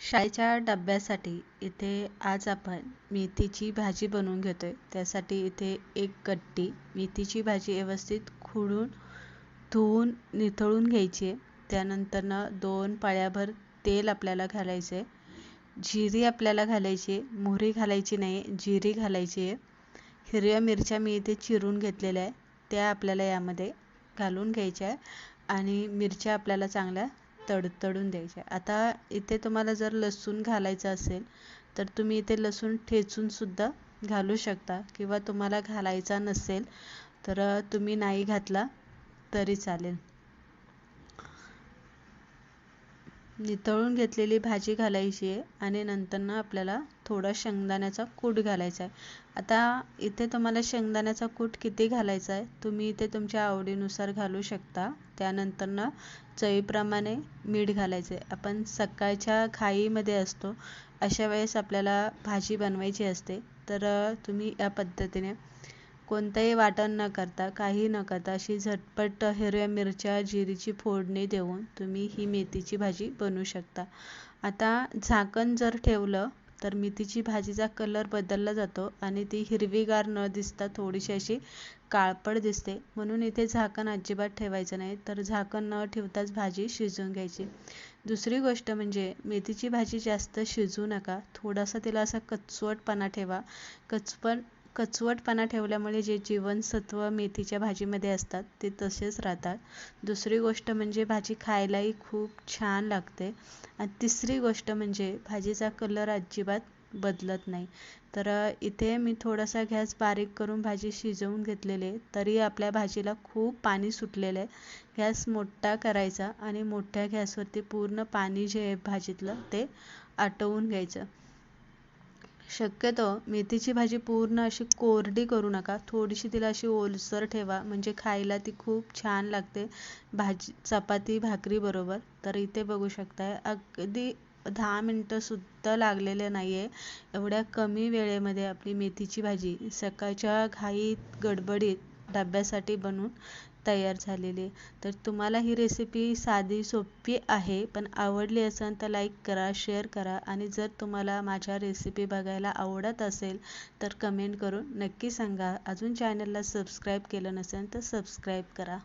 शाळेच्या डब्यासाठी इथे आज आपण मेथीची भाजी बनवून घेतो आहे त्यासाठी इथे एक कट्टी मेथीची भाजी व्यवस्थित खुडून धुवून निथळून घ्यायची. आहे त्यानंतरनं दोन पाळ्याभर तेल आपल्याला घालायचं आहे जिरी आपल्याला घालायची आहे मोहरी घालायची नाही जिरी घालायची आहे. हिरव्या मिरच्या मी इथे चिरून घेतलेल्या आहे. त्या आपल्याला यामध्ये घालून घ्यायच्या आहे. आणि मिरच्या आपल्याला चांगल्या तडतडून द्यायचे. आता इथे तुम्हाला जर लसूण घालायचं असेल तर तुम्ही इथे लसूण ठेचूनसुद्धा घालू शकता. किंवा तुम्हाला घालायचा नसेल तर तुम्ही नाही घातला तरी चालेल. नितळून घेतलेली भाजी घालायची आहे आणि नंतरनं आपल्याला थोडा शेंगदाण्याचा कूट घालायचा आहे. आता इथे तुम्हाला शेंगदाण्याचा कूट किती घालायचा आहे तुम्ही इथे तुमच्या आवडीनुसार घालू शकता. त्यानंतरनं चवीप्रमाणे मीठ घालायचं आहे. आपण सकाळच्या घाईमध्ये असतो अशा वेळेस आपल्याला भाजी बनवायची असते. तर तुम्ही या पद्धतीने कोणतंही वाटण न करता काही न करता अशी झटपट हिरव्या मिरच्या जिरीची फोडणी देऊन तुम्ही ही मेथीची भाजी बनवू शकता. आता झाकण जर ठेवलं तर मेथीची भाजीचा कलर बदलला जातो आणि ती हिरवीगार न दिसता थोडीशी अशी काळपट दिसते. म्हणून इथे झाकण अजिबात ठेवायचं नाही तर झाकण न ठेवताच भाजी शिजवून घ्यायची. दुसरी गोष्ट म्हणजे मेथीची भाजी जास्त शिजू नका. थोडासा तिला असा कचवटपणा ठेवा. कचपण कचवटपणा ठेवल्यामुळे जे जीवनसत्व मेथीच्या भाजीमध्ये असतात ते तसेच राहतात. दुसरी गोष्ट म्हणजे भाजी खायलाही खूप छान लागते. आणि तिसरी गोष्ट म्हणजे भाजीचा कलर अजिबात बदलत नाही. तर इथे मी थोडासा गॅस बारीक करून भाजी शिजवून घेतलेले तरी आपल्या भाजीला खूप पाणी सुटलेलं आहे. गॅस मोठा करायचा आणि मोठ्या गॅसवरती पूर्ण पाणी जे आहे भाजीतलं ते आटवून घ्यायचं. शक्यतो मेथीची भाजी पूर्ण अशी कोरडी करू नका. थोडीशी तिला अशी ओलसर ठेवा. म्हणजे खायला ती खूप छान लागते. भाजी चपाती भाकरी बरोबर. तर इथे बघू शकताय अगदी दहा मिनटंसुद्धा लागलेले नाही आहे एवढ्या कमी वेळेमध्ये आपली मेथीची भाजी सकाळच्या घाईत गडबडीत डब्यासाठी बनवून तयार झालेली तर तुम्हाला ही रेसिपी साधी सोपी आहे पण आवडली असेल तर लाईक करा शेअर करा आणि जर तुम्हाला माझ्या रेसिपी बघायला आवडत असेल तर कमेंट करून नक्की सांगा. अजून चॅनलला सबस्क्राईब केलं नसेल तर सबस्क्राईब करा.